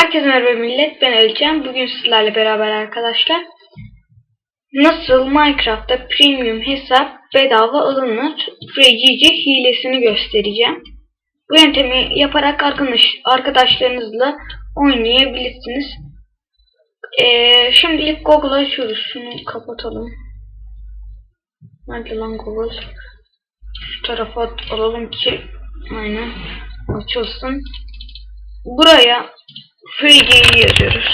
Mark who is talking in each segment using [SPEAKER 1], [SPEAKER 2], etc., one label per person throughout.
[SPEAKER 1] Herkese merhaba millet ben Öleceğim. Bugün sizlerle beraber arkadaşlar nasıl Minecraft'ta premium hesap bedava alınır FreeGG hilesini göstereceğim. Bu yöntemi yaparak arkadaş, arkadaşlarınızla oynayabilirsiniz. Ee, şimdilik Google açıyoruz. Şunu kapatalım. Nerede lan Google? Şu tarafa alalım ki aynen açılsın. Buraya FreeGG'yi yazıyoruz.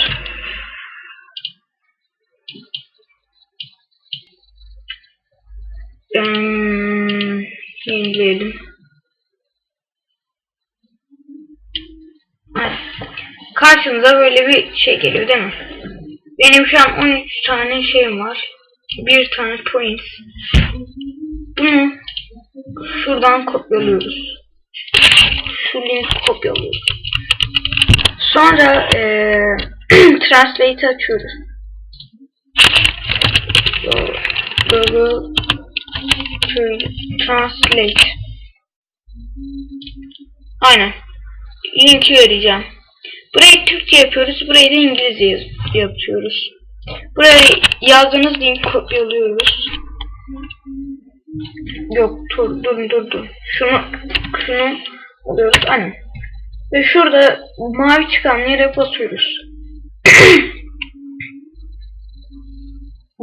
[SPEAKER 1] Hmm, yenileyelim. Evet. Karşınıza böyle bir şey geliyor değil mi? Benim şu an 13 tane şeyim var. Bir tane points. Bunu şuradan kopyalıyoruz. Şu linki kopyalıyoruz. Sonra eee Translate'i açıyoruz. Google Translate. Aynen. Linki vereceğim. Burayı Türkçe yapıyoruz. Burayı da İngilizce yapıyoruz. Buraya yazdığınız linki kopyalıyoruz. Yok dur dur dur dur. Şunu şunu alıyoruz. Aynen. Ve şurada mavi çıkan yere basıyoruz.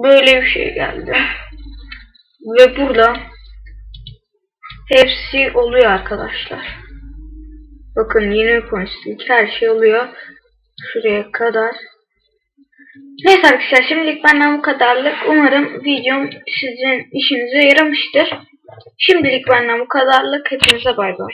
[SPEAKER 1] Böyle bir şey geldi. Ve burada hepsi oluyor arkadaşlar. Bakın 20 pointlik her şey oluyor. Şuraya kadar. Neyse arkadaşlar şimdilik benden bu kadarlık. Umarım videom sizin işinize yaramıştır. Şimdilik benden bu kadarlık. Hepinize bay bay.